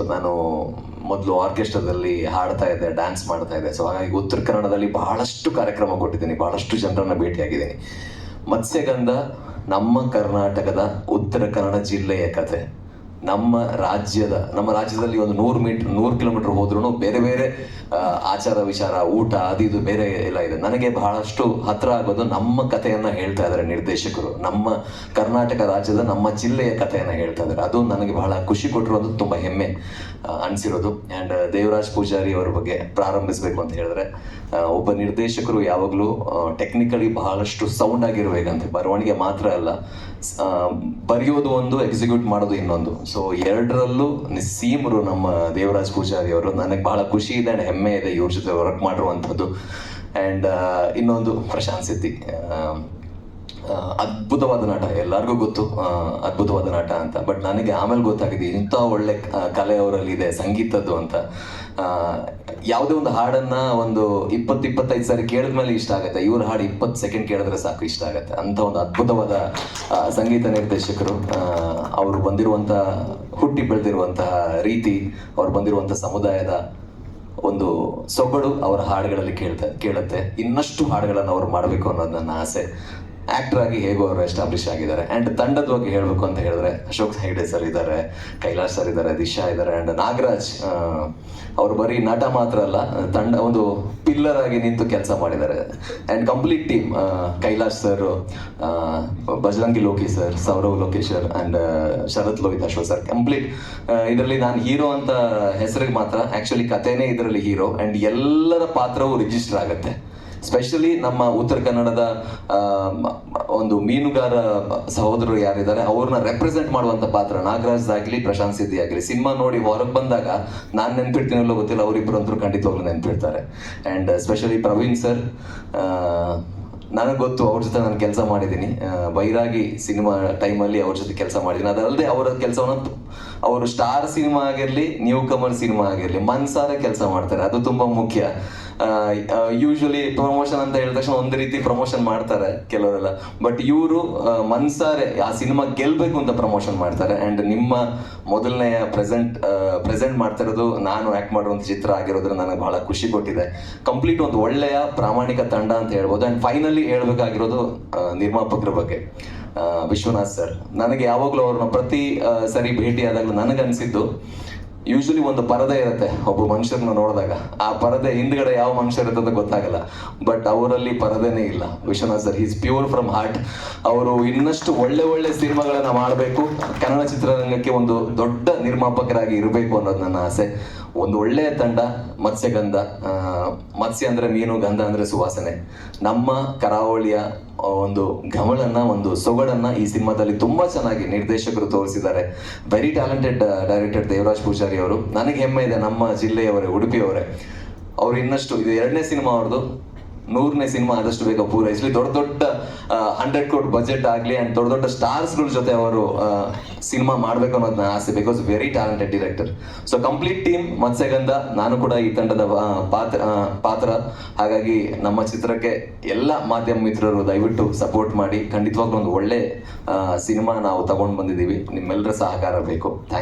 ಇತ್ತು ನಾನು ಮೊದಲು ಆರ್ಕೆಸ್ಟ್ರಾದಲ್ಲಿ ಹಾಡ್ತಾ ಇದ್ದೆ ಡ್ಯಾನ್ಸ್ ಮಾಡ್ತಾ ಇದ್ದೆ. ಸೊ ಹಾಗಾಗಿ ಉತ್ತರ ಕನ್ನಡದಲ್ಲಿ ಬಹಳಷ್ಟು ಕಾರ್ಯಕ್ರಮ ಕೊಟ್ಟಿದ್ದೀನಿ, ಬಹಳಷ್ಟು ಜನರನ್ನು ಭೇಟಿಯಾಗಿದ್ದೀನಿ. ಮತ್ಸ್ಯಗಂಧ ನಮ್ಮ ಕರ್ನಾಟಕದ ಉತ್ತರ ಕನ್ನಡ ಜಿಲ್ಲೆಯ ಕತೆ ನಮ್ಮ ರಾಜ್ಯದ, ನಮ್ಮ ರಾಜ್ಯದಲ್ಲಿ ಒಂದು ನೂರು ಮೀಟರ್ ನೂರು ಕಿಲೋಮೀಟರ್ ಹೋದ್ರೂ ಬೇರೆ ಬೇರೆ ಆಚಾರ ವಿಚಾರ, ಊಟ, ಅದು ಇದು ಬೇರೆ ಎಲ್ಲ ಇದೆ. ನನಗೆ ಬಹಳಷ್ಟು ಹತ್ರ ಆಗೋದು ನಮ್ಮ ಕಥೆಯನ್ನು ಹೇಳ್ತಾ ಇದ್ದಾರೆ ನಿರ್ದೇಶಕರು. ನಮ್ಮ ಕರ್ನಾಟಕ ರಾಜ್ಯದ ನಮ್ಮ ಜಿಲ್ಲೆಯ ಕಥೆಯನ್ನ ಹೇಳ್ತಾ ಇದ್ದಾರೆ. ಅದು ನನಗೆ ಬಹಳ ಖುಷಿ ಕೊಟ್ಟಿರೋದು, ತುಂಬಾ ಹೆಮ್ಮೆ ಅನಿಸಿರೋದು. ಅಂಡ್ ದೇವರಾಜ್ ಪೂಜಾರಿ ಅವರ ಬಗ್ಗೆ ಪ್ರಾರಂಭಿಸಬೇಕು ಅಂತ ಹೇಳಿದ್ರೆ ಒಬ್ಬ ನಿರ್ದೇಶಕರು ಯಾವಾಗಲೂ ಟೆಕ್ನಿಕಲಿ ಬಹಳಷ್ಟು ಸೌಂಡ್ ಆಗಿರ್ಬೇಕಂತೆ. ಬರವಣಿಗೆ ಮಾತ್ರ ಅಲ್ಲ ಬರೆಯೋದು ಒಂದು ಎಕ್ಸಿಕ್ಯೂಟ್ ಮಾಡೋದು ಇನ್ನೊಂದು. ಸೊ ಎರಡರಲ್ಲೂ ನಿಸ್ಸೀಮರು ನಮ್ಮ ದೇವರಾಜ್ ಪೂಜಾರಿ ಅವರು ನನಗೆ ಬಹಳ ಖುಷಿ ಇದೆ ಅಂಡ್ ಹೆಮ್ಮೆ ಇದೆ ಇವ್ರ ಜೊತೆ ವರ್ಕ್ ಮಾಡಿರುವಂಥದ್ದು. ಆ್ಯಂಡ್ ಇನ್ನೊಂದು ಪ್ರಶಾಂತ್ ಸಿದ್ದಿ. ಅದ್ಭುತವಾದ ನಾಟ. ಎಲ್ಲರಿಗೂ ಗೊತ್ತು ಅದ್ಭುತವಾದ ನಾಟ ಅಂತ. ಬಟ್ ನನಗೆ ಆಮೇಲೆ ಗೊತ್ತಾಗಿದೆ, ಇಂಥ ಒಳ್ಳೆ ಕಲೆ ಅವರಲ್ಲಿ ಇದೆ ಸಂಗೀತದ್ದು ಅಂತ. ಯಾವುದೇ ಒಂದು ಹಾಡನ್ನು ಒಂದು ಇಪ್ಪತ್ತು, ಇಪ್ಪತ್ತೈದು ಸಾರಿ ಕೇಳಿದ್ಮೇಲೆ ಇಷ್ಟ ಆಗುತ್ತೆ. ಇವ್ರ ಹಾಡು ಇಪ್ಪತ್ತು ಸೆಕೆಂಡ್ ಕೇಳಿದ್ರೆ ಸಾಕು, ಇಷ್ಟ ಆಗುತ್ತೆ. ಅಂತ ಒಂದು ಅದ್ಭುತವಾದ ಸಂಗೀತ ನಿರ್ದೇಶಕರು ಅವರು ಬಂದಿರುವಂಥ, ಹುಟ್ಟಿ ಬೆಳೆದಿರುವಂತಹ ರೀತಿ, ಅವ್ರು ಬಂದಿರುವಂಥ ಸಮುದಾಯದ ಒಂದು ಸೊಗಡು ಅವರ ಹಾಡುಗಳಲ್ಲಿ ಕೇಳ್ತಾ, ಕೇಳುತ್ತೆ. ಇನ್ನಷ್ಟು ಹಾಡುಗಳನ್ನು ಅವ್ರು ಮಾಡಬೇಕು ಅನ್ನೋದು ನನ್ನ ಆಸೆ. ಆಕ್ಟರ್ ಆಗಿ ಹೇಗೋ ಅವರು ಎಸ್ಟಾಬ್ಲಿಷ್ ಆಗಿದ್ದಾರೆ. ಅಂಡ್ ತಂಡದ ಬಗ್ಗೆ ಹೇಳಬೇಕು ಅಂತ ಹೇಳಿದ್ರೆ, ಅಶೋಕ್ ಹೆಗ್ಡೆ ಸರ್ ಇದ್ದಾರೆ, ಕೈಲಾಶ್ ಸರ್ ಇದ್ದಾರೆ, ದಿಶಾ ಇದ್ದಾರೆ ಅಂಡ್ ನಾಗರಾಜ್ ಅವರು ಬರೀ ನಟ ಮಾತ್ರ ಅಲ್ಲ, ತಂಡ ಒಂದು ಪಿಲ್ಲರ್ ಆಗಿ ನಿಂತು ಕೆಲಸ ಮಾಡಿದ್ದಾರೆ. And complete team Kailash sir Bajarangi Lokesh sir Saurav ಲೋಕೇಶರ್ and Sharath Lohith Ashok sir complete ಇದರಲ್ಲಿ ನಾನು ಹೀರೋ ಅಂತ ಹೆಸರಿಗೆ ಮಾತ್ರ ಆಕ್ಚುಲಿ ಕಥೆನೇ ಇದರಲ್ಲಿ ಹೀರೋ ಅಂಡ್ ಎಲ್ಲರ ಪಾತ್ರವು ರಿಜಿಸ್ಟರ್ ಆಗುತ್ತೆ. ಸ್ಪೆಷಲಿ ನಮ್ಮ ಉತ್ತರ ಕನ್ನಡದ ಒಂದು ಮೀನುಗಾರ ಸಹೋದರರು ಯಾರಿದ್ದಾರೆ, ಅವ್ರನ್ನ ರೆಪ್ರೆಸೆಂಟ್ ಮಾಡುವಂತ ಪಾತ್ರ ನಾಗರಾಜ್ ಆಗಲಿ, ಪ್ರಶಾಂತ್ ಸಿದ್ದಿ ಆಗಲಿ. ಸಿನಿಮಾ ನೋಡಿ ಹೊರಗೆ ಬಂದಾಗ ನಾನು ನೆನ್ಪಿಡ್ತೀನಲ್ಲೋ ಗೊತ್ತಿಲ್ಲ ಅವರಿಬ್ಬರು ಅಂತೂ ಖಂಡಿತವಾಗ್ಲೂ ನೆನ್ಪಿಡ್ತಾರೆ. ಅಂಡ್ ಸ್ಪೆಷಲಿ ಪ್ರವೀಣ್ ಸರ್ ನನಗೆ ಗೊತ್ತು ಅವ್ರ ಜೊತೆ ನಾನು ಕೆಲಸ ಮಾಡಿದ್ದೀನಿ. ಬೈರಾಗಿ ಸಿನಿಮಾ ಟೈಮಲ್ಲಿ ಅವ್ರ ಜೊತೆ ಕೆಲಸ ಮಾಡಿದ್ದೀನಿ. ಅದಲ್ಲದೆ ಅವರ ಕೆಲಸವನ್ನು ಅವರು ಸ್ಟಾರ್ ಸಿನಿಮಾ ಆಗಿರಲಿ ನ್ಯೂ ಕಮರ್ ಸಿನಿಮಾ ಆಗಿರಲಿ, ಮನ್ಸಾರೆ ಕೆಲಸ ಮಾಡ್ತಾರೆ. ಅದು ತುಂಬಾ ಮುಖ್ಯ. ಯೂಶಲಿ ಪ್ರಮೋಷನ್ ಅಂತ ಹೇಳಿದ ತಕ್ಷಣ ಒಂದು ರೀತಿ ಪ್ರಮೋಷನ್ ಮಾಡ್ತಾರೆ ಕೆಲವರೆಲ್ಲ. ಬಟ್ ಇವರು ಮನ್ಸಾರೆ ಆ ಸಿನಿಮಾ ಗೆಲ್ಬೇಕು ಅಂತ ಪ್ರಮೋಷನ್ ಮಾಡ್ತಾರೆ. ಅಂಡ್ ನಿಮ್ಮ ಮೊದಲನೆಯ ಪ್ರೆಸೆಂಟ್ ಪ್ರೆಸೆಂಟ್ ಮಾಡ್ತಾ ಇರೋದು ನಾನು ಆಕ್ಟ್ ಮಾಡುವಂಥ ಚಿತ್ರ ಆಗಿರೋದ್ರ ನನಗೆ ಬಹಳ ಖುಷಿ ಕೊಟ್ಟಿದೆ. ಕಂಪ್ಲೀಟ್ ಒಂದು ಒಳ್ಳೆಯ ಪ್ರಾಮಾಣಿಕ ತಂಡ ಅಂತ ಹೇಳ್ಬೋದು. ಅಂಡ್ ಫೈನಲಿ ಹೇಳ್ಬೇಕಾಗಿರೋದು ನಿರ್ಮಾಪಕರ ಬಗ್ಗೆ. ವಿಶ್ವನಾಥ್ ಸರ್. ನನಗೆ ಯಾವಾಗಲೂ ಅವ್ರನ್ನ ಪ್ರತಿ ಸರಿ ಭೇಟಿ ಆದಾಗಲೂ ನನಗನ್ಸಿದ್ದು ಯೂಶಲಿ ಒಂದು ಪರದೆ ಇರುತ್ತೆ ಒಬ್ಬ ಮನುಷ್ಯರನ್ನ ನೋಡಿದಾಗ. ಆ ಪರದೆ ಹಿಂದ್ಗಡೆ ಯಾವ ಮನುಷ್ಯ ಅಂತ ಗೊತ್ತಾಗಲ್ಲ. ಬಟ್ ಅವರಲ್ಲಿ ಪರದೆನೇ ಇಲ್ಲ. Vishwanath sir is pure from heart ಅವರು ಇನ್ನಷ್ಟು ಒಳ್ಳೆ ಒಳ್ಳೆ ಸಿನಿಮಾಗಳನ್ನ ಮಾಡಬೇಕು. ಕನ್ನಡ ಚಿತ್ರರಂಗಕ್ಕೆ ಒಂದು ದೊಡ್ಡ ನಿರ್ಮಾಪಕರಾಗಿ ಇರಬೇಕು ಅನ್ನೋದು ನನ್ನ ಆಸೆ. ಒಂದು ಒಳ್ಳೆಯ ತಂಡ, ಮತ್ಸ್ಯಗಂಧ ಮತ್ಸ್ಯ ಅಂದ್ರೆ ಮೀನು, ಗಂಧ ಅಂದ್ರೆ ಸುವಾಸನೆ. ನಮ್ಮ ಕರಾವಳಿಯ ಒಂದು ಗಮಳನ್ನ ಒಂದು ಸೊಗಡನ್ನ ಈ ಸಿನಿಮಾದಲ್ಲಿ ತುಂಬಾ ಚೆನ್ನಾಗಿ ನಿರ್ದೇಶಕರು ತೋರಿಸಿದ್ದಾರೆ. Very talented director Devaraj Poojari ಅವರು. ನನಗೆ ಹೆಮ್ಮೆ ಇದೆ ನಮ್ಮ ಜಿಲ್ಲೆಯವರೇ, ಉಡುಪಿಯವರೇ. ಅವರು ಇನ್ನಷ್ಟು, ಇದು ಎರಡನೇ ಸಿನಿಮಾ ಅವ್ರದ್ದು. ನೂರನೇ ಸಿನಿಮಾ ಆದಷ್ಟು ಬೇಗ ಪೂರೈಸಲಿ. ದೊಡ್ಡ ದೊಡ್ಡ ಹಂಡ್ರೆಡ್ ಕೋಟ್ ಬಜೆಟ್ ಆಗಲಿ ಅಂಡ್ ದೊಡ್ಡ ದೊಡ್ಡ ಸ್ಟಾರ್ಸ್ಗಳ ಜೊತೆ ಅವರು ಸಿನಿಮಾ ಮಾಡಬೇಕು ಅನ್ನೋದು ನನ್ನ ಆಸೆ. Because very talented director so complete team Matsyagandha, ನಾನು ಕೂಡ ಈ ತಂಡದ ಪಾತ್ರ ಪಾತ್ರ. ಹಾಗಾಗಿ ನಮ್ಮ ಚಿತ್ರಕ್ಕೆ ಎಲ್ಲ ಮಾಧ್ಯಮ ಮಿತ್ರರು ದಯವಿಟ್ಟು ಸಪೋರ್ಟ್ ಮಾಡಿ. ಖಂಡಿತವಾಗ್ಲೂ ಒಂದು ಒಳ್ಳೆ ಸಿನಿಮಾ ನಾವು ತಗೊಂಡು ಬಂದಿದ್ದೀವಿ. ನಿಮ್ಮೆಲ್ಲರ ಸಹಕಾರ ಬೇಕು. ಥ್ಯಾಂಕ್